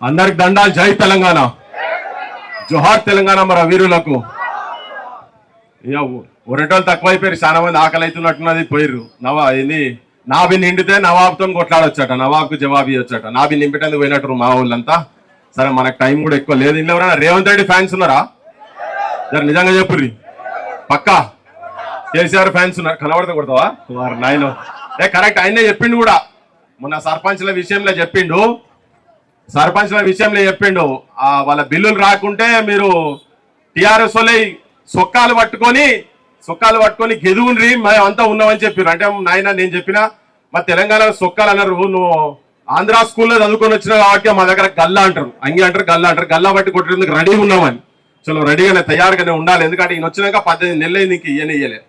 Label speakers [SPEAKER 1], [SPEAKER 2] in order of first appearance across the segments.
[SPEAKER 1] అందరికి దండాలు జై తెలంగాణ. జోహార్ తెలంగాణ మన వీరులకు. ఇక ఒరటోళ్ళు తక్కువైపోయారు చాలా మంది ఆకలి అవుతున్నట్టున్నది పోయిర్రు. నవా ఇది నాభి నిండితే నవాబ్తో కొట్లాడొచ్చట నవాబ్కు జవాబు ఇవ్వచ్చట నాభి నింపేటందుకు పోయినట్టు మా వాళ్ళంతా సరే మనకు టైం కూడా ఎక్కువ లేదు. ఇంట్లో ఎవరైనా రేవంత్ రెడ్డి ఫ్యాన్స్ ఉన్నారా? సరే నిజంగా చెప్పుర్రి. పక్కా? కేసీఆర్ ఫ్యాన్స్ ఉన్నారు. కనబడితే కొడతావా? వారు నాయన. ఏ కరెక్ట్ ఆయనే చెప్పిండు కూడా. మొన్న సర్పంచ్ల విషయంలో చెప్పిండు. సర్పంచ్ల విషయంలో చెప్పిండు. వాళ్ళ బిల్లులు రాకుంటే మీరు టిఆర్ఎస్ వాళ్ళే సొక్కాలు పట్టుకొని సొక్కాలు పట్టుకొని గెదువుండ్రి మేము అంతా ఉన్నామని చెప్పారు అంటే నాయన నేను చెప్పిన మా తెలంగాణ సొక్కాలు అన్నారు. నువ్వు ఆంధ్ర స్కూల్లో చదువుకొని వచ్చిన కాబట్టి మా దగ్గర గల్లా అంటారు. అంగి అంటారు గల్లా అంటారు. గల్లా పట్టి కొట్టేందుకు రెడీగా ఉన్నామని. చలో రెడీగానే తయారుగానే ఉండాలి. ఎందుకంటే ఈయన వచ్చినాక పద్దెనిమిది నెలలు అయింది ఇంక ఇయ్యనే ఇయ్యలే.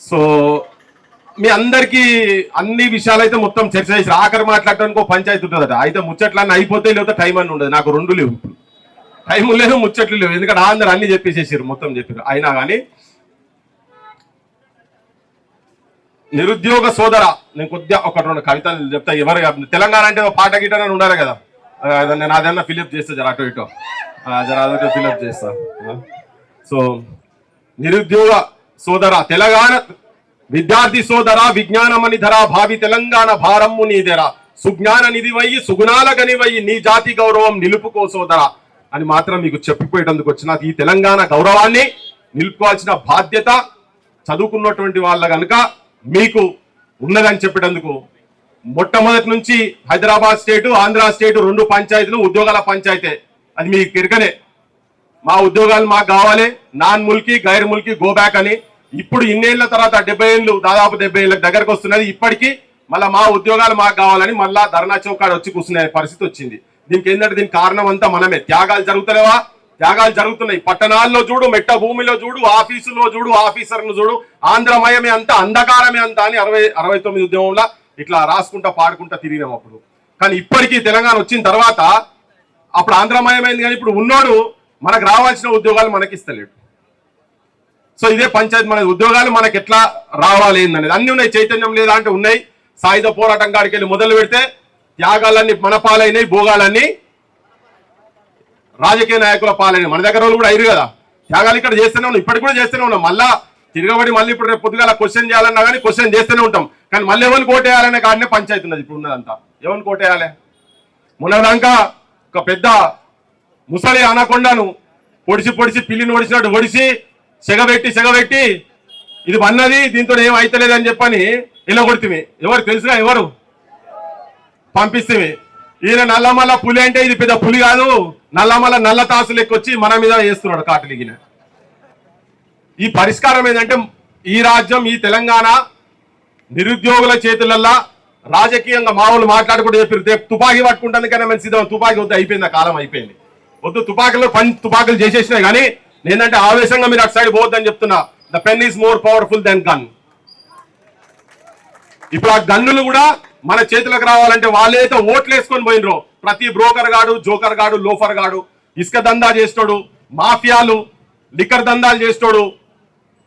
[SPEAKER 1] సో మీ అందరికి అన్ని విషయాలు అయితే మొత్తం చర్చ చేసి ఆఖరి మాట్లాడడానికి ఒక పంచాయతీ ఉంటుందట. అయితే ముచ్చట్లన్నీ అయిపోతే లేకపోతే టైం అని ఉండదు. నాకు రెండు లేవు ఇప్పుడు. టైం లేదు ముచ్చట్లు లేవు. ఎందుకంటే అందరు అన్ని చెప్పేసేసారు మొత్తం చెప్పారు. అయినా కానీ నిరుద్యోగ సోదర నేను కొద్దిగా ఒక రెండు కవితలు చెప్తా. ఎవరు తెలంగాణ అంటే పాట గిట్ట ఉండాలి కదా. నేను అదన్నా ఫిలిప్ చేస్తా జర అటు ఇటు. జర అదొక ఫిలిప్ చేస్తా. సో నిరుద్యోగ సోదర తెలంగాణ విద్యార్థి సోదర విజ్ఞానమని ధర భావి తెలంగాణ భారమ్ము నీదెర సుజ్ఞాన నిధివయ్యి సుగుణాల గనివయ్యి నీ జాతి గౌరవం నిలుపుకో సోదర. అని మాత్రం మీకు చెప్పిపోయేటందుకు వచ్చిన ఈ తెలంగాణ గౌరవాన్ని నిలుపుకోవాల్సిన బాధ్యత చదువుకున్నటువంటి వాళ్ళ కనుక మీకు ఉన్నదని చెప్పేటందుకు మొట్టమొదటి నుంచి హైదరాబాద్ స్టేటు ఆంధ్ర స్టేటు రెండు పంచాయతీలు ఉద్యోగాల పంచాయతీ. అది మీకు కిరకనే. మా ఉద్యోగాలు మాకు కావాలి. నాన్ ముల్కి గైర్ ముల్కి గో బ్యాక్ అని ఇప్పుడు ఇన్నేళ్ళ తర్వాత డెబ్బై ఏళ్ళు దాదాపు డెబ్బై ఏళ్ళ దగ్గరకు వస్తున్నది. ఇప్పటికీ మళ్ళీ మా ఉద్యోగాలు మాకు కావాలని మళ్ళా ధర్నా చౌకాడ వచ్చి కూర్చునే పరిస్థితి వచ్చింది. దీనికి ఏంటంటే దీనికి కారణం అంతా మనమే. త్యాగాలు జరుగుతలేవా? త్యాగాలు జరుగుతున్నాయి. పట్టణాల్లో చూడు మెట్ట భూమిలో చూడు ఆఫీసులో చూడు ఆఫీసర్ను చూడు ఆంధ్రమయమే అంతా అంధకారమే అంతా అని అరవై అరవై తొమ్మిది ఉద్యమంలో ఇట్లా రాసుకుంటా పాడుకుంటా తిరిగినాం అప్పుడు. కానీ ఇప్పటికీ తెలంగాణ వచ్చిన తర్వాత అప్పుడు ఆంధ్రమయమైంది కానీ ఇప్పుడు ఉన్నోడు మనకు రావాల్సిన ఉద్యోగాలు మనకి ఇస్తలేడు సో ఇదే పంచాయతీ మన ఉద్యోగాలు మనకి ఎట్లా రావాలి అనేది అన్ని ఉన్నాయి చైతన్యం లేదా అంటే ఉన్నాయి. సాయుధ పోరాటం కాడికి వెళ్ళి మొదలు పెడితే త్యాగాలన్నీ మన పాలైనవి భోగాలన్నీ రాజకీయ నాయకుల పాలైన మన దగ్గర వాళ్ళు కూడా అయ్యారు కదా. త్యాగాలు ఇక్కడ చేస్తూనే ఉన్నాం ఇప్పటికి కూడా చేస్తూనే ఉన్నాం. మళ్ళా తిరగబడి మళ్ళీ ఇప్పుడు రేపు పొద్దుగాల క్వశ్చన్ చేయాలన్నా కానీ క్వశ్చన్ చేస్తూనే ఉంటాం. కానీ మళ్ళీ ఎవరిని కోటేయాలనే కాడనే పంచాయతీ ఉన్నది ఇప్పుడు ఉన్నదంతా. ఎవరిని కోటేయాలి మొన్నదాకా ఒక పెద్ద ముసలి అనకొండను పొడిచి పొడిచి పిల్లిని ఒడిచినట్టు ఒడిసి సెగబెట్టి సెగబెట్టి ఇది వన్నది దీంతో ఏం అయితలేదు అని చెప్పని ఇలా కొడుతుంది ఎవరు తెలుసుగా? ఎవరు? పంపిస్తే ఈయన నల్లమల్ల పులి అంటే ఇది పెద్ద పులి కాదు. నల్లమల్ల నల్ల తాసులు ఎక్కొచ్చి మన మీద వేస్తున్నాడు కాటలిగిన ఈ పరిష్కారం ఏంటంటే ఈ రాజ్యం ఈ తెలంగాణ నిరుద్యోగుల చేతులల్లా రాజకీయంగా మామూలు మాట్లాడుకుంటూ చెప్పారు రేపు తుపాకీ పట్టుకుంటాను కానీ మేము సిద్ధం. తుపాకీ వద్దు అయిపోయింది కాలం అయిపోయింది. వద్దు తుపాకులు పని తుపాకులు చేసేసినాయి కానీ నేనంటే ఆవేశంగా మీరు అటు సైడ్ పోవద్దని చెప్తున్నా. The pen is more powerful then gun ఇప్పుడు ఆ గన్నులు కూడా మన చేతులకు రావాలంటే వాళ్ళైతే ఓట్లు వేసుకొని పోయినరు. ప్రతి బ్రోకర్ గాడు జోకర్ గాడు లోఫర్ గాడు ఇసుక దందా చేస్తాడు మాఫియాలు లిక్కర్ దందాలు చేస్తాడు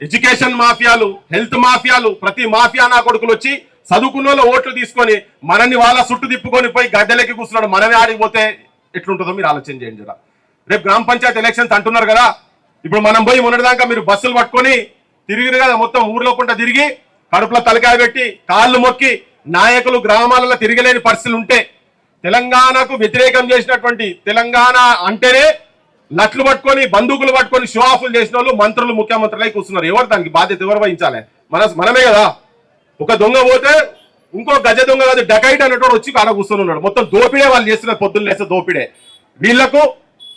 [SPEAKER 1] ఎడ్యుకేషన్ మాఫియాలు హెల్త్ మాఫియాలు ప్రతి మాఫియా నా కొడుకులు వచ్చి చదువుకున్న వాళ్ళు ఓట్లు తీసుకొని మనల్ని వాళ్ళ చుట్టూ తిప్పుకొని పోయి గడ్డలకి కూర్చున్నాడు. మనమే ఆడిపోతే ఎట్లుంటుందో మీరు ఆలోచన చేయండి రేపు గ్రామ పంచాయతీ ఎలక్షన్స్ అంటున్నారు కదా ఇప్పుడు మనం పోయి ఉన్నదాకా మీరు బస్సులు పట్టుకొని తిరిగిరు కదా మొత్తం ఊర్లో పంట తిరిగి కడుపులో తలకాయ పెట్టి కాళ్ళు మొక్కి నాయకులు గ్రామాలలో తిరగలేని పరిస్థితులు ఉంటే తెలంగాణకు వ్యతిరేకం చేసినటువంటి తెలంగాణ అంటేనే నట్లు పట్టుకొని బందూకులు పట్టుకొని షో ఆఫ్లు చేసిన వాళ్ళు మంత్రులు ముఖ్యమంత్రులై కూర్చున్నారు. ఎవరు దానికి బాధ్యత ఎవరు వహించాలి? మన మనమే కదా. ఒక దొంగ పోతే ఇంకో గజ దొంగ కాదు డకైట్ అనేటోడు వచ్చి కాడ కూర్చొని ఉన్నాడు. మొత్తం దోపిడే వాళ్ళు చేస్తున్నారు పొద్దున్న లేస్తే దోపిడే. వీళ్ళకు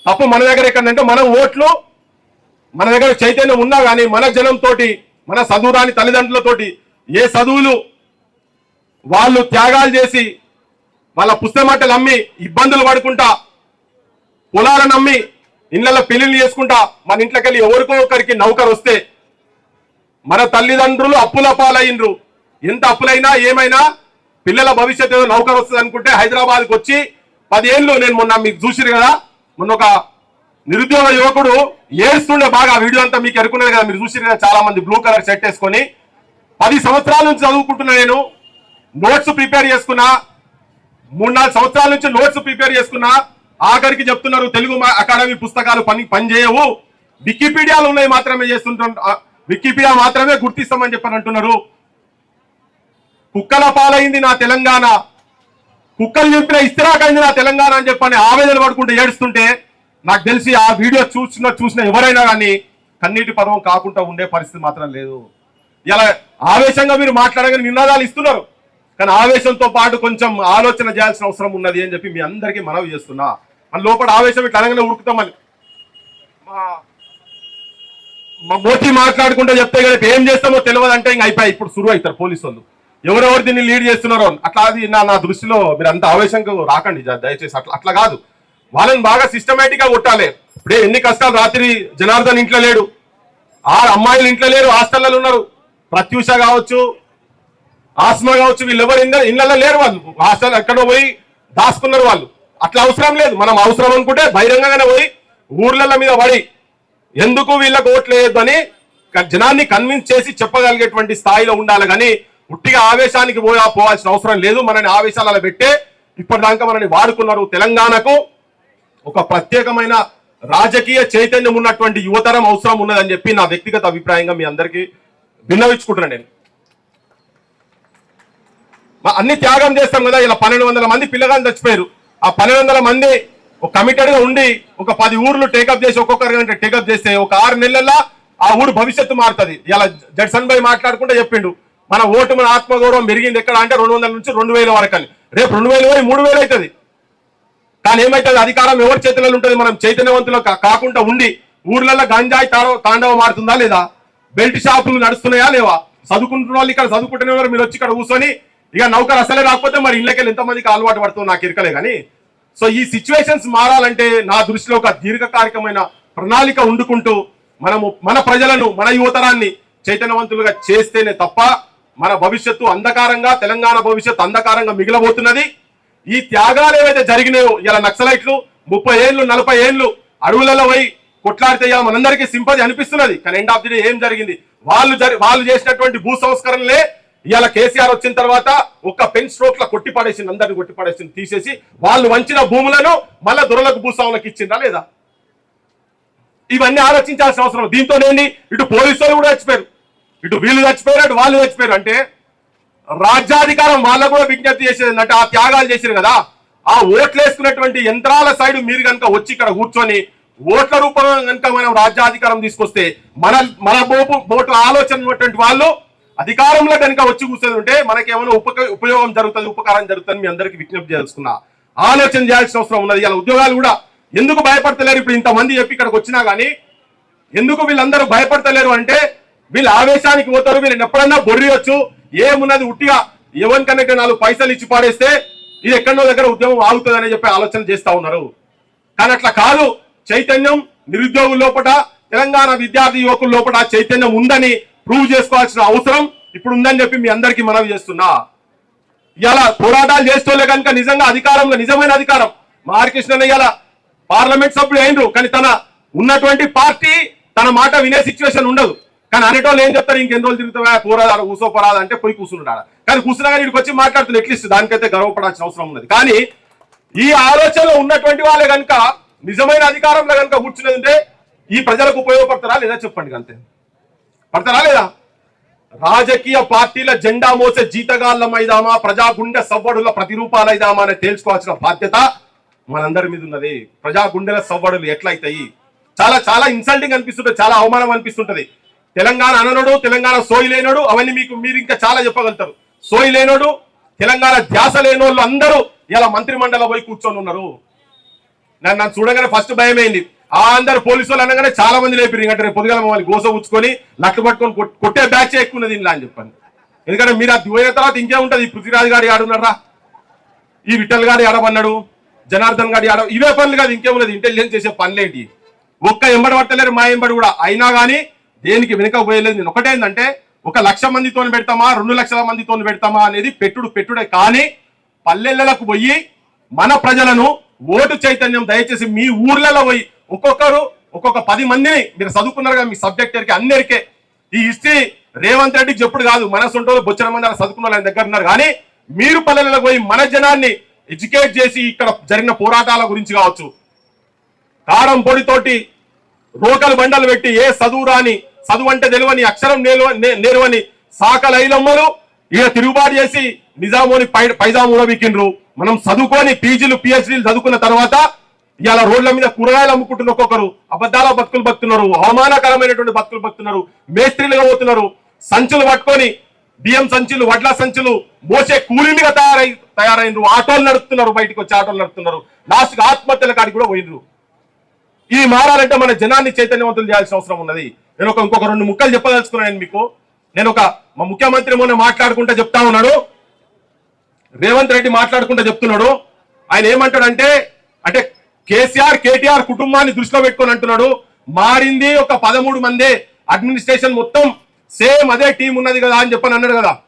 [SPEAKER 1] తప్పు మన దగ్గర ఎక్కడంటే మనం ఓట్లు మన దగ్గర చైతన్యం ఉన్నా కానీ మన జనంతోటి మన చదువురాని తల్లిదండ్రులతోటి ఏ చదువులు వాళ్ళు త్యాగాలు చేసి వాళ్ళ పుస్తమట్టలు అమ్మి ఇబ్బందులు పడుకుంటా పొలాలను నమ్మి ఇళ్ళల్లో పెళ్ళిళ్ళు చేసుకుంటా మన ఇంట్లోకి వెళ్ళి ఎవరికో ఒకరికి నౌకరు వస్తే మన తల్లిదండ్రులు అప్పుల పాలయ్యిండ్రు ఎంత అప్పులైనా ఏమైనా పిల్లల భవిష్యత్తు ఏదో నౌకరు వస్తుంది అనుకుంటే హైదరాబాద్కి వచ్చి పదేళ్ళు నేను మొన్న మీకు చూసిరు కదా మొన్న ఒక నిరుద్యోగ యువకుడు ఏడుస్తుండే బాగా ఆ వీడియో అంతా మీకు ఎరుకున్నది కదా మీరు చూసిరు కదా చాలా మంది బ్లూ కలర్ షర్ట్ వేసుకొని. పది సంవత్సరాల నుంచి చదువుకుంటున్నా నేను. నోట్స్ ప్రిపేర్ చేసుకున్నా. మూడు నాలుగు సంవత్సరాల నుంచి నోట్స్ ప్రిపేర్ చేసుకున్నా. ఆఖరికి చెప్తున్నారు తెలుగు మా- అకాడమీ పుస్తకాలు పని పనిచేయవు వికీపీడియాలు ఉన్నాయి మాత్రమే చేస్తుంటు వికీపీడియా మాత్రమే గుర్తిస్తామని చెప్పని అంటున్నారు. కుక్కల పాలైంది నా తెలంగాణ. కుక్కలు చెప్పిన ఇస్తిరాకైంది నా తెలంగాణ అని చెప్పని ఆవేదన పడుకుంటే ఏడుస్తుంటే నాకు తెలిసి ఆ వీడియో చూసిన చూసిన ఎవరైనా కానీ కన్నీటి పర్వం కాకుండా ఉండే పరిస్థితి మాత్రం లేదు. ఇలా ఆవేశంగా మీరు మాట్లాడగానే నినాదాలు ఇస్తున్నారు. కానీ ఆవేశంతో పాటు కొంచెం ఆలోచన చేయాల్సిన అవసరం ఉన్నది అని చెప్పి మీ అందరికీ మనవి చేస్తున్నా. మన లోపల ఆవేశం ఇట్లా అనగానే ఉడుకుతామని మా- మోతి మాట్లాడుకుంటే చెప్తే కదా ఏం చేస్తామో తెలియదు అంటే ఇంకా అయిపోయి ఇప్పుడు సురువు అవుతారు పోలీసు వాళ్ళు. ఎవరెవరు దీన్ని లీడ్ చేస్తున్నారో అట్లా అది నా నా దృష్టిలో మీరు అంత ఆవేశంగా రాకండి. దయచేసి అట్లా అట్లా కాదు. వాళ్ళని బాగా సిస్టమేటిక్గా కొట్టాలి. ఇప్పుడే ఎన్ని కష్టాలు రాత్రి జనార్దన్ ఇంట్లో లేడు. ఆ అమ్మాయిలు ఇంట్లో లేరు హాస్టల్లో ఉన్నారు. ప్రత్యూష కావచ్చు ఆస్మా కావచ్చు వీళ్ళు ఎవరు ఇళ్ళల్లో లేరు వాళ్ళు. హాస్టల్ ఎక్కడో పోయి దాచుకున్నారు వాళ్ళు. అట్లా అవసరం లేదు. మనం అవసరం అనుకుంటే బహిరంగంగానే పోయి ఊర్ల మీద పడి ఎందుకు వీళ్ళకు ఓట్లేదు అని జనాన్ని కన్విన్స్ చేసి చెప్పగలిగేటువంటి స్థాయిలో ఉండాలి. కానీ ఉట్టిగా ఆవేశానికి పోయా పోవాల్సిన అవసరం లేదు. మనని ఆవేశాలలో పెట్టే ఇప్పటిదాకా మనని వాడుకున్నారు తెలంగాణకు. ఒక ప్రత్యేకమైన రాజకీయ చైతన్యం ఉన్నటువంటి యువతరం అవసరం ఉన్నదని చెప్పి నా వ్యక్తిగత అభిప్రాయంగా మీ అందరికీ విన్నవించుకుంటున్నాను నేను. అన్ని త్యాగం చేస్తాం కదా ఇలా పన్నెండు వందల మంది పిల్లగాళ్ళు చచ్చిపోయారు. ఆ పన్నెండు వందల మంది ఒక కమిటెడ్గా ఉండి ఒక పది ఊర్లు టేకప్ చేసి ఒక్కొక్కరి గంట టేకప్ చేస్తే ఒక ఆరు నెలల్లో ఆ ఊరు భవిష్యత్తు మారుతుంది. ఇలా జడ్సన్ భాయ్ మాట్లాడుకుంటే చెప్పిండు మన ఓటు మన ఆత్మగౌరవం పెరిగింది ఎక్కడ అంటే రెండు వందల నుంచి రెండు వేల వరకు అని. రేపు రెండు వేలు పోయి మూడు వేలు అవుతుంది. కానీ ఏమైతుంది? అధికారం ఎవరి చేతిలో ఉంటుంది? మనం చైతన్యవంతులు కాకుండా ఉండి ఊర్లలో గంజాయి తాండవ తాండవం మారుతుందా లేదా? బెల్ట్ షాపులు నడుస్తున్నాయా లేవా? చదువుకుంటున్న వాళ్ళు ఇక్కడ చదువుకుంటున్న వాళ్ళు మీరు వచ్చి ఇక్కడ కూర్చొని ఇక నౌకర్ అసలే రాకపోతే మరి ఇళ్ళకెళ్ళి ఎంతమందికి అలవాటు పడుతుందో నాకు ఇరకలే కానీ. సో ఈ సిచ్యువేషన్స్ మారాలంటే నా దృష్టిలో ఒక దీర్ఘకాలికమైన ప్రణాళిక ఉండుకుంటూ మనము మన ప్రజలను మన యువతరాన్ని చైతన్యవంతులుగా చేస్తేనే తప్ప మన భవిష్యత్తు అంధకారంగా తెలంగాణ భవిష్యత్తు అంధకారంగా మిగిలబోతున్నది. ఈ త్యాగాలు ఏవైతే జరిగినాయో ఇలా నక్సలైట్లు ముప్పై ఏళ్ళు నలభై ఏళ్ళు అడవులలో పోయి కొట్లాడితే ఇలా మనందరికీ సింపతి అనిపిస్తున్నది. కానీ ఎండ్ ఆఫ్ ది డే ఏం జరిగింది? వాళ్ళు వాళ్ళు చేసినటువంటి భూ సంస్కరణలే ఇవాళ కేసీఆర్ వచ్చిన తర్వాత ఒక్క పెన్ స్ట్రోక్లో కొట్టి పడేసింది అందరిని కొట్టి పడేసింది తీసేసి వాళ్ళు వంచిన భూములను మళ్ళా దొరలకు భూస్వాములకు ఇచ్చిందా లేదా? ఇవన్నీ ఆలోచించాల్సిన అవసరం దీంతో ఏంటి ఇటు పోలీసు వాళ్ళు కూడా చచ్చిపోయారు. ఇటు వీళ్ళు చచ్చిపోయారు అటు వాళ్ళు చచ్చిపోయారు. అంటే రాజ్యాధికారం వాళ్ళకు కూడా విజ్ఞప్తి చేసేది అంటే ఆ త్యాగాలు చేసారు కదా. ఆ ఓట్లేసుకున్నటువంటి యంత్రాల సైడ్ మీరు కనుక వచ్చి ఇక్కడ కూర్చొని ఓట్ల రూపంలో కనుక మనం రాజ్యాధికారం తీసుకొస్తే మన మన బోపు ఓట్ల ఆలోచన ఉన్నటువంటి వాళ్ళు అధికారంలో కనుక వచ్చి కూర్చొని ఉంటే మనకేమైనా ఉపక ఉపయోగం జరుగుతుంది ఉపకారం జరుగుతుంది మీ అందరికీ విజ్ఞప్తి చేసుకున్నా ఆలోచన చేయాల్సిన అవసరం ఉన్నది. ఇలా ఉద్యోగాలు కూడా ఎందుకు భయపడతలేరు? ఇప్పుడు ఇంతమంది చెప్పి ఇక్కడికి వచ్చినా కానీ ఎందుకు వీళ్ళందరూ భయపడతలేరు అంటే వీళ్ళు ఆవేశానికి పోతారు వీళ్ళని ఎప్పుడన్నా బొర్రియొచ్చు ఏమున్నది ఉట్టిగా? ఎవరికన్నా నాలుగు పైసలు ఇచ్చి పాడేస్తే ఇది ఎక్కడో దగ్గర ఉద్యమం ఆగుతుందని చెప్పి ఆలోచన చేస్తా ఉన్నారు. కానీ అట్లా కాదు. చైతన్యం నిరుద్యోగుల లోపల తెలంగాణ విద్యార్థి యువకుల లోపల చైతన్యం ఉందని ప్రూవ్ చేసుకోవాల్సిన అవసరం ఇప్పుడు ఉందని చెప్పి మీ అందరికీ మనవి చేస్తున్నా. ఇలా పోరాటాలు చేస్తోలే కనుక నిజంగా అధికారంలో నిజమైన అధికారం. మా ఇలా పార్లమెంట్ సభ్యుడు అయినరు కానీ తన ఉన్నటువంటి పార్టీ తన మాట వినే సిచ్యువేషన్ ఉండదు. కానీ అనేటోళ్ళు ఏం చెప్తారు? ఇంకెన్ని రోజులు తిరుగుతావా? పోరాదాడు కూసోపోరాదా అంటే పోయి కూర్చున్నాడు కానీ కూర్చున్నా కానీ ఇక్కడికి వచ్చి మాట్లాడుతున్న ఎట్లీస్ట్ దానికైతే గర్వపడాల్సిన అవసరం ఉన్నది. కానీ ఈ ఆలోచనలో ఉన్నటువంటి వాళ్ళే కనుక నిజమైన అధికారంలో కనుక కూర్చున్నదంటే ఈ ప్రజలకు ఉపయోగపడతారా లేదా చెప్పండి అంతే పడతారా లేదా? రాజకీయ పార్టీల జెండా మోసే జీతగాళ్ళమైదామా ప్రజా గుండె సవ్వడుల ప్రతిరూపాలైదామా అని తేల్చుకోవాల్సిన బాధ్యత మనందరి మీద ఉన్నది. ప్రజా గుండెల సవ్వడులు ఎట్లయితాయి? చాలా చాలా ఇన్సల్టింగ్ అనిపిస్తుంటది చాలా అవమానం అనిపిస్తుంటది. తెలంగాణ అననుడు తెలంగాణ సోయి లేనోడు అవన్నీ మీకు మీరు ఇంకా చాలా చెప్పగలుగుతారు. సోయి లేనుడు తెలంగాణ ధ్యాస లేనోళ్ళు అందరూ ఇలా మంత్రి మండలి పోయి కూర్చొని ఉన్నారు. నన్ను నన్ను చూడగానే ఫస్ట్ భయమైంది. ఆ అందరు పోలీసు వాళ్ళు అనగానే చాలా మంది లేపిరు ఇంకా రేపు పొద్దుగా మమ్మల్ని గోస ఉంచుకొని లక్క పట్టుకొని కొట్టే బ్యాచ్ ఎక్కువ ఉన్నది ఇలా అని చెప్పాను. ఎందుకంటే మీరు అది పోయిన తర్వాత ఇంకే ఈ పృథ్వీరాజ్ గారు ఆడున్నారా ఈ విఠల్ గారు ఆడమన్నాడు జనార్దన్ గారు ఆడ ఇవే పనులు కాదు ఇంకేమున్నది ఇంటెలిజెన్స్ చేసే పనులేంటి? ఒక్క ఎంబడి పట్టలేరు మా ఎంబడి కూడా. అయినా కానీ దేనికి వెనుక పోయలేదు? నేను ఒకటేందంటే ఒక లక్ష మందితో పెడతామా? రెండు లక్షల మందితో పెడతామా? అనేది పెట్టుడు పెట్టుడే కానీ పల్లెళ్ళకు పోయి మన ప్రజలను ఓటు చైతన్యం దయచేసి మీ ఊర్లలో పోయి ఒక్కొక్కరు ఒక్కొక్క పది మందిని మీరు చదువుకున్నారు మీ సబ్జెక్ట్ ఎరికి అందరికీ ఈ హిస్టరీ రేవంత్ రెడ్డికి చెప్పుడు కాదు మన సొంటలో బొచ్చన మంది అలా చదువుకున్న వాళ్ళ దగ్గర ఉన్నారు. కానీ మీరు పల్లెలకు పోయి మన జనాన్ని ఎడ్యుకేట్ చేసి ఇక్కడ జరిగిన పోరాటాల గురించి కావచ్చు. కారం పొడితోటి రోకలు బండలు పెట్టి ఏ చదువు రాని చదువు అంటే తెలివని అక్షరం నేర్వ- నే- నేర్వని సాకల ఐలమ్మలు ఇక తిరుగుబాటు చేసి నిజామోని పై పైజాము మనం చదువుకొని పీజీలు పిహెచ్డీలు చదువుకున్న తర్వాత ఇవాళ రోడ్ల మీద కూరగాయలు అమ్ముకుంటున్న ఒక్కొక్కరు. అబద్ధాల బతుకులు బతున్నారు అవమానకరమైనటువంటి బతుకులు బతున్నారు మేస్త్రీలుగా పోతున్నారు. సంచులు పట్టుకొని బియ్యం సంచులు వడ్ల సంచులు మోసే కూలీలుగా తయారై తయారైనరు ఆటోలు నడుపుతున్నారు బయటకు వచ్చి ఆటోలు నడుపుతున్నారు. లాస్ట్ ఆత్మహత్యల కాడికి కూడా పోయినరు ఇది మారాలంటే మన జనాన్ని చైతన్యవంతులు చేయాల్సిన అవసరం ఉన్నది. నేను ఒక ఇంకొక రెండు ముక్కలు చెప్పదలుచుకున్నాను నేను మీకు. నేను ఒక మా ముఖ్యమంత్రి మొన్న మాట్లాడుకుంటా చెప్తా ఉన్నాడు. రేవంత్ రెడ్డి మాట్లాడుకుంటా చెప్తున్నాడు. ఆయన ఏమంటాడంటే అంటే కేసీఆర్ కేటీఆర్ కుటుంబాన్ని దృష్టిలో పెట్టుకొని అంటున్నాడు. మారింది ఒక పదమూడు మందే అడ్మినిస్ట్రేషన్ మొత్తం. సేమ్ అదే టీం ఉన్నది కదా అని చెప్పని అన్నాడు కదా.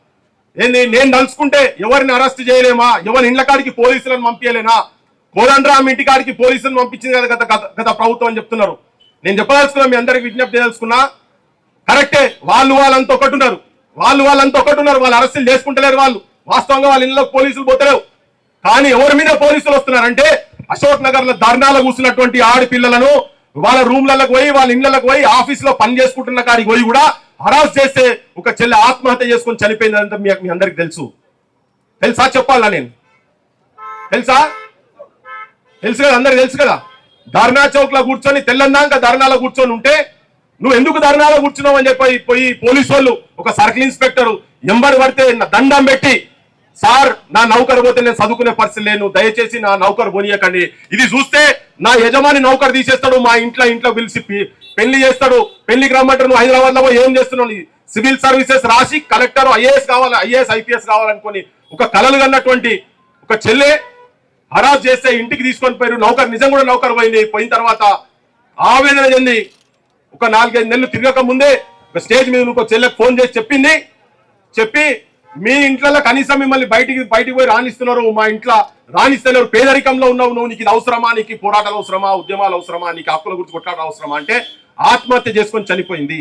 [SPEAKER 1] ఏంది నేను తలుచుకుంటే ఎవరిని అరెస్ట్ చేయలేమా? ఎవరి ఇండ్ల కాడికి పోలీసులను పంపించలేనా కోదండరామ్ ఇంటి కాడికి పోలీసులను పంపించింది కదా గత- గత ప్రభుత్వం అని చెప్తున్నారు. నేను చెప్పదలుచుకున్నా మీ అందరికి విజ్ఞప్తి తెలుసుకున్నా కరెక్టే వాళ్ళు వాళ్ళంతా ఒకటి ఉన్నారు వాళ్ళు వాళ్ళంతా ఒకటి ఉన్నారు వాళ్ళు అరెస్టులు చేసుకుంటలేరు వాళ్ళు. వాస్తవంగా వాళ్ళ ఇళ్ళకి పోలీసులు పోతలేవు. కానీ ఎవరి మీద పోలీసులు వస్తున్నారంటే అశోక్ నగర్లో ధర్నాలు కూర్చున్నటువంటి ఆడపిల్లలను వాళ్ళ రూమ్లకు పోయి వాళ్ళ ఇళ్ళకు పోయి ఆఫీస్లో పని చేసుకుంటున్న కాడికి పోయి కూడా హరాస్ చేస్తే ఒక చెల్లి ఆత్మహత్య చేసుకొని చనిపోయిందంటే మీ మీ అందరికి తెలుసు. తెలుసా? చెప్పాలా నేను? తెలుసా? తెలుసు కదా? అందరికి తెలుసు కదా? ధర్నా చౌక్లో కూర్చొని తెల్లందాక ధర్నాలో కూర్చొని ఉంటే నువ్వు ఎందుకు ధర్నాలో కూర్చున్నావు అని చెప్పి పోయి పోలీసు వాళ్ళు ఒక సర్కిల్ ఇన్స్పెక్టర్ ఎంబడి పడితే దండం పెట్టి సార్ నా నౌకరు పోతే నేను చదువుకునే పరిస్థితి లేను దయచేసి నా నౌకరు పోనీయకండి. ఇది చూస్తే నా యజమాని నౌకరు తీసేస్తాడు మా ఇంట్లో ఇంట్లో పిలిచి పెళ్ళి చేస్తాడు పెళ్ళికి రమ్మంటారు నువ్వు హైదరాబాద్లో ఏం చేస్తున్నావు? సివిల్ సర్వీసెస్ రాసి కలెక్టర్ ఐఏఎస్ కావాలి ఐఏఎస్ ఐపీఎస్ కావాలనుకొని ఒక కలలు కన్నటువంటి ఒక చెల్లె హరాజ్ చేస్తే ఇంటికి తీసుకొని పోయారు నౌకర్ నిజం కూడా నౌకర్ పోయింది. పోయిన తర్వాత ఆవేదన చెంది ఒక నాలుగైదు నెలలు తిరగక ముందే ఒక స్టేజ్ మీద ఇంకో చెల్లెకి ఫోన్ చేసి చెప్పింది. చెప్పి మీ ఇంట్లో కనీసం మిమ్మల్ని బయటికి బయటికి పోయి రాణిస్తున్నారు. మా ఇంట్లో రాణిస్తున్నారు పేదరికంలో ఉన్నావు నువ్వు. నీకు ఇది అవసరమా? నీకు పోరాటాలు అవసరమా? ఉద్యమాలు అవసరమా? నీకు హక్కుల గురించి కొట్లాడడం అవసరమా? అంటే ఆత్మహత్య చేసుకొని చనిపోయింది.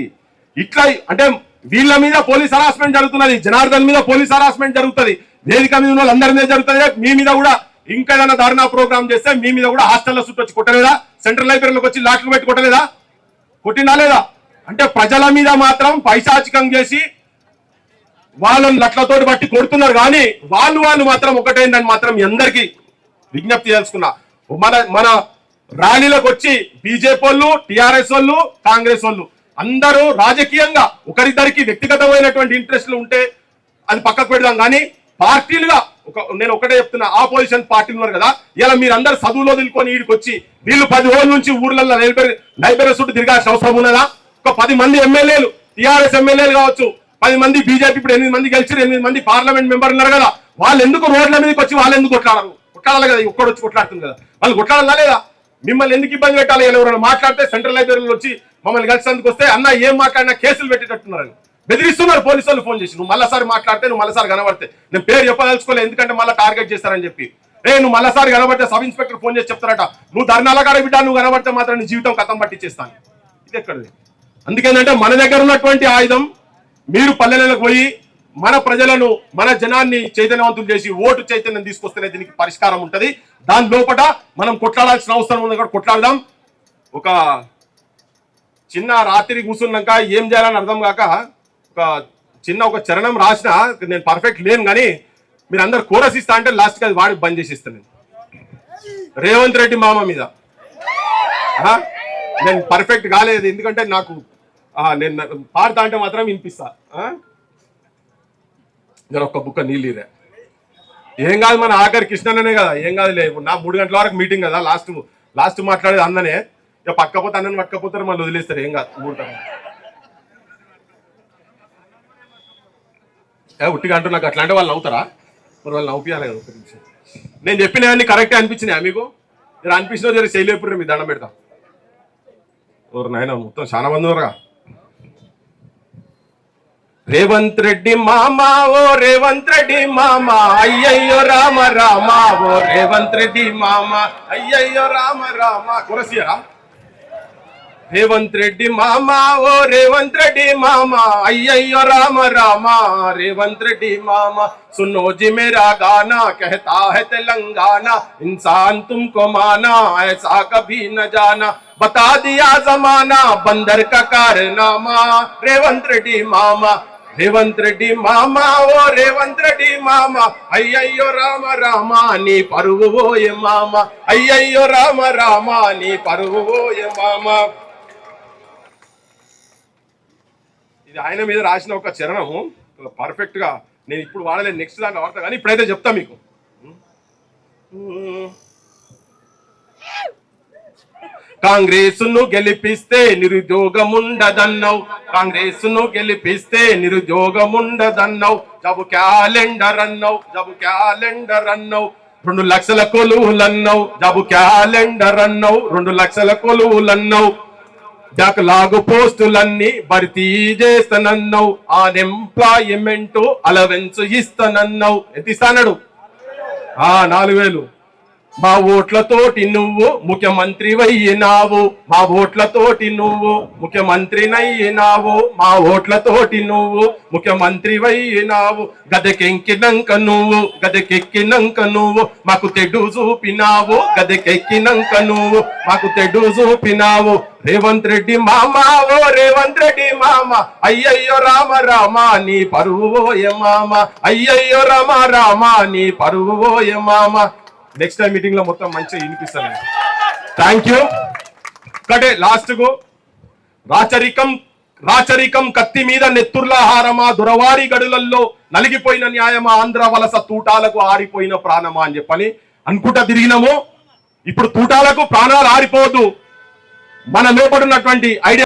[SPEAKER 1] ఇట్లా అంటే వీళ్ళ మీద పోలీస్ హరాస్మెంట్ జరుగుతున్నది. జనార్దన్ మీద పోలీస్ హరాస్మెంట్ జరుగుతుంది. వేదిక మీద ఉన్న వాళ్ళందరి మీద జరుగుతుంది. మీ మీద కూడా ఇంకా ఏదైనా ధారణా ప్రోగ్రామ్ చేస్తే మీ మీద కూడా హాస్టల్లో చుట్టూ వచ్చి కొట్టలేదా? సెంట్రల్ లైబ్రరీలోకి వచ్చి లాట్లు పెట్టి కొట్టలేదా? కొట్టినా లేదా? అంటే ప్రజల మీద మాత్రం పైశాచికం చేసి వాళ్ళని లట్లతోటి బట్టి కొడుతున్నారు. కానీ వాళ్ళు వాళ్ళు మాత్రం ఒకటైందని మాత్రం మీ అందరికీ విజ్ఞప్తి చేసుకున్నా మన మన ర్యాలీలకు వచ్చి బీజేపీ వాళ్ళు టిఆర్ఎస్ వాళ్ళు కాంగ్రెస్ వాళ్ళు అందరూ రాజకీయంగా ఒకరిద్దరికి వ్యక్తిగతమైనటువంటి ఇంట్రెస్ట్లు ఉంటే అది పక్కకు పెడదాం. కానీ పార్టీలుగా నేను ఒకటే చెప్తున్నా ఆపోజిషన్ పార్టీలు ఉన్నారు కదా ఇలా మీరందరూ చదువులో దిల్కొని వీడికి వచ్చి వీళ్ళు పది రోజుల నుంచి ఊర్లలో లైబ్రరీ లైబ్రరీ చుట్టూ తిరగాల్సిన అవసరం ఉన్నదా? ఒక పది మంది ఎమ్మెల్యేలు టిఆర్ఎస్ ఎమ్మెల్యేలు కావచ్చు పది మంది బీజేపీ ఇప్పుడు ఎనిమిది మంది గెలిచారు ఎనిమిది మంది పార్లమెంట్ మెంబర్ ఉన్నారు కదా వాళ్ళు ఎందుకు రోడ్ల మీదకి వచ్చి వాళ్ళు ఎందుకు కొట్లాడరు? కొట్లాడాలి కదా ఒక్కడు వచ్చి కొట్లాడుతుంది కదా. వాళ్ళు కొట్లాడాలా లేదా? మిమ్మల్ని ఎందుకు ఇబ్బంది పెట్టాలి? ఎవరైనా మాట్లాడితే సెంట్రల్ లైబ్రరీలో వచ్చి మమ్మల్ని కలిసినందుకు వస్తే అన్న ఏం మాట్లాడినా కేసులు పెట్టేటట్టున్నారు బెదిరిస్తున్నారు పోలీసు వాళ్ళు ఫోన్ చేసి. నువ్వు మళ్ళీసారి మాట్లాడితే నువ్వు మళ్ళీసారి కనబడితే. నేను పేరు చెప్పదలుచుకోలేదు ఎందుకంటే మళ్ళీ టార్గెట్ చేస్తారని చెప్పి. రే నువ్వు మళ్ళీసారి కనబడితే సబ్ ఇన్స్పెక్టర్ ఫోన్ చేసి చెప్తారట. నువ్వు ధర్నాల కాడ బిడ్డ నువ్వు కనబడితే మాత్రం నీ జీవితం కథం పట్టించేస్తాను. ఇది ఎక్కడిది? అందుకేంటంటే మన దగ్గర ఉన్నటువంటి ఆయుధం మీరు పల్లెలకు పోయి మన ప్రజలను మన జనాన్ని చైతన్యవంతులు చేసి ఓటు చైతన్యం తీసుకొస్తేనే దీనికి పరిష్కారం ఉంటుంది. దాని లోపల మనం కొట్లాడాల్సిన అవసరం ఉంది కూడా కొట్లాడదాం. ఒక చిన్న రాత్రి కూర్చున్నాక ఏం చేయాలని అర్థం కాక ఒక చిన్న ఒక చరణం రాసిన నేను పర్ఫెక్ట్ లేను కానీ మీరు అందరు కోరస్ ఇస్తా అంటే లాస్ట్కి అది వాడి బంద్ చేసి ఇస్తాను నేను. రేవంత్ రెడ్డి మామ మీద. నేను పర్ఫెక్ట్ కాలేదు ఎందుకంటే నాకు నేను పాడతా అంటే మాత్రం వినిపిస్తా. నేను ఒక్క బుక్క నీళ్ళు ఏం కాదు మన ఆఖరి కృష్ణనే కదా ఏం కాదు లేదు నా మూడు గంటల వరకు మీటింగ్ కదా లాస్ట్ లాస్ట్ మాట్లాడేది అన్ననే. ఇక పక్కపోతే అన్నని పక్కపోతారు మళ్ళీ వదిలేస్తారు ఏం కాదు మూడు టైం ఏ ఉట్టిగా అంటూ నాకు అట్లాంటి వాళ్ళు నవ్వుతారా? మరి వాళ్ళు నవ్వుపియాలి కదా ఒక నిమిషం. నేను చెప్పినవన్నీ కరెక్టే అనిపించినాయా మీకు? మీరు అనిపించిన జర శైలేపురి మీ దండం పెడతా. ఓరు నాయన మొత్తం చాలా మంది ఉన్నారుగా రేవంత్ రెడ్డి మామా ఓ రేవంత్ రెడ్డి మామా అయ్యయ్యో రామ రామ ఓ రేవంత్ రెడ్డి మామా అయ్యయ్యో రామ రామ. కురసియరా? రేవంత్ రెడ్డి మామ ఓ రేవంత్ రెడ్డి మామ అయ్యయ్యో రామ రామ రేవంత్ రెడ్డి మామ सुनो जी मेरा गाना कहता है तेलंगाना इंसान तुमको माना ऐसा कभी न जाना बता दिया जमाना बंदर का कारनामा रेवंत रेड्डी मामा రేవంత్ రెడ్డి మామ ఓ రేవంత్ రెడ్డి మామ అయ్యయ్యో రామ రామ నీ పరువు ఓయ మామ అయ్యయ్యో రామ రామ నీ పరువు ఓయ మామ ఇది ఆయన మీద రాసిన ఒక చరణము. పర్ఫెక్ట్గా నేను ఇప్పుడు వాడలేదు నెక్స్ట్ దాకా వాడతా కానీ ఇప్పుడైతే చెప్తా మీకు. కాంగ్రెస్ను గెలిపిస్తే నిరుద్యోగముండదన్నావు. కాంగ్రెస్ను గెలిపిస్తే నిరుద్యోగముండదన్నావు. జబు క్యాలెండర్ అన్నావు. జబు క్యాలెండర్ అన్నావు. రెండు లక్షల కొలువులన్నావు. జబు క్యాలెండర్ అన్నావు. రెండు లక్షల కొలువులన్నావు. బ్యాక్లాగ్ పోస్టులన్నీ భర్తీ చేస్తానన్నావు అన్ఎంప్లాయ్మెంట్ అలవెన్స్ ఇస్తానన్నావు. ఎంత ఇస్తానడు ఆ నాలుగు వేలు. మా ఓట్లతోటి నువ్వు ముఖ్యమంత్రి అయినావు మా ఓట్లతోటి నువ్వు ముఖ్యమంత్రినయ్యినావు. మా ఓట్లతోటి నువ్వు ముఖ్యమంత్రి అయినావు గదకెక్కినంక నువ్వు గదకెక్కినంక నువ్వు మాకు తెడ్డు చూపినావు. గదకెక్కినంక నువ్వు మాకు తెడ్డు చూపినావు. రేవంత్ రెడ్డి మామ ఓ రేవంత్ రెడ్డి మామ. అయ్యయ్యో రామ రామ నీ పరువు ఓయ మామ. అయ్యయ్యో రామ రామ నీ పరువు ఓయ మామ. నెక్స్ట్ టైం మీటింగ్లో మొత్తం మంచిగా వినిపిస్తాను. థ్యాంక్ యూ ఒక్కటే లాస్ట్కు రాచరికం రాచరికం కత్తి మీద నెత్తుర్లాహారమా దురవారి గడులల్లో నలిగిపోయిన న్యాయమా ఆంధ్ర వలస తూటాలకు ఆరిపోయిన ప్రాణమా అని చెప్పని అనుకుంటా తిరిగినాము. ఇప్పుడు తూటాలకు ప్రాణాలు ఆరిపోవద్దు. మన లోపడున్నటువంటి ఐడియా